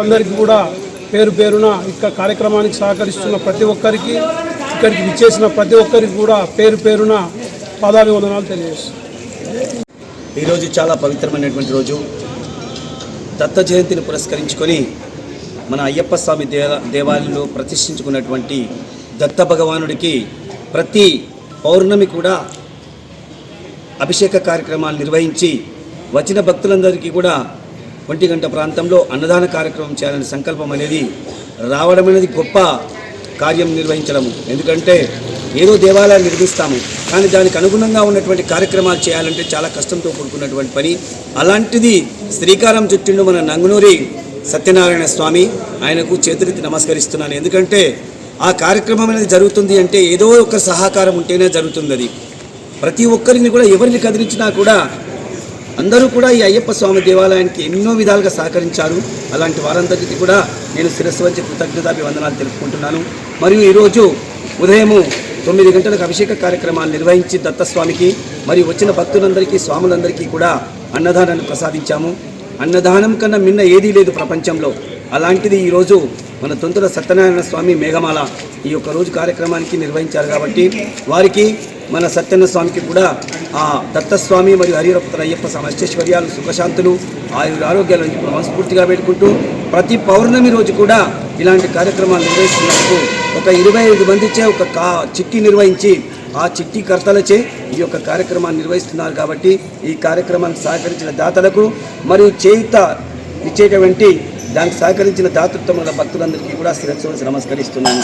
అందరికీ కూడా పేరు పేరున ఇక్కడ కార్యక్రమానికి సహకరిస్తున్న ప్రతి ఒక్కరికి ఇక్కడికి విచ్చేసిన ప్రతి ఒక్కరికి కూడా పేరు పేరున పాదాభివందనాలు తెలియజేస్తున్నాను. ఈరోజు చాలా పవిత్రమైనటువంటి రోజు. దత్త జయంతిని పురస్కరించుకొని మన అయ్యప్ప స్వామి దేవ దేవాలయంలో ప్రతిష్ఠించుకున్నటువంటి దత్త భగవానుడికి ప్రతి పౌర్ణమి కూడా అభిషేక కార్యక్రమాలు నిర్వహించి వచ్చిన భక్తులందరికీ కూడా ఒంటి గంట ప్రాంతంలో అన్నదాన కార్యక్రమం చేయాలనే సంకల్పం అనేది రావడం అనేది గొప్ప కార్యం నిర్వహించడము. ఎందుకంటే ఏదో దేవాలయాలు నిర్మిస్తాము కానీ దానికి అనుగుణంగా ఉన్నటువంటి కార్యక్రమాలు చేయాలంటే చాలా కష్టంతో కూడుకున్నటువంటి పని. అలాంటిది శ్రీకారం చుట్టిండు మన నంగునూరి సత్యనారాయణ స్వామి ఆయనకు చేతులెత్తి నమస్కరిస్తున్నాను. ఎందుకంటే ఆ కార్యక్రమం అనేది జరుగుతుంది అంటే ఏదో ఒక సహకారం ఉంటేనే జరుగుతుంది అది ప్రతి ఒక్కరిని కూడా ఎవరిని కదిలించినా కూడా అందరూ కూడా ఈ అయ్యప్ప స్వామి దేవాలయానికి ఎన్నో విధాలుగా సహకరించారు. అలాంటి వారందరికీ కూడా నేను శిరస్సు వచ్చి కృతజ్ఞతాభివందనాలు తెలుపుకుంటున్నాను. మరియు ఈరోజు ఉదయము తొమ్మిది గంటలకు అభిషేక కార్యక్రమాలు నిర్వహించి దత్తస్వామికి మరియు వచ్చిన భక్తులందరికీ స్వాములందరికీ కూడా అన్నదానాన్ని ప్రసాదించాము. అన్నదానం కన్నా మిన్న ఏదీ లేదు ప్రపంచంలో. అలాంటిది ఈరోజు మన తొంతుల సత్యనారాయణ స్వామి మేఘమాల ఈ యొక్క రోజు కార్యక్రమానికి నిర్వహించారు కాబట్టి వారికి మన సత్యన్న స్వామికి కూడా ఆ దత్తస్వామి మరియు హరిరపుత్ర అయ్యప్ప స్వామి సుఖశాంతులు ఆయుర ఆరోగ్యాలు మనస్ఫూర్తిగా పెట్టుకుంటూ ప్రతి పౌర్ణమి రోజు కూడా ఇలాంటి కార్యక్రమాలు నిర్వహిస్తున్నందుకు ఒక ఇరవై ఐదు మందిచే ఒక కా చిట్టి నిర్వహించి ఆ చిట్టికర్తలచే ఈ యొక్క కార్యక్రమాన్ని నిర్వహిస్తున్నారు కాబట్టి ఈ కార్యక్రమానికి సహకరించిన దాతలకు మరియు చేయుత ఇచ్చేటువంటి దానికి సహకరించిన దాతృత్వముల భక్తులందరికీ కూడా శిరస్సు నమస్కరిస్తున్నాను.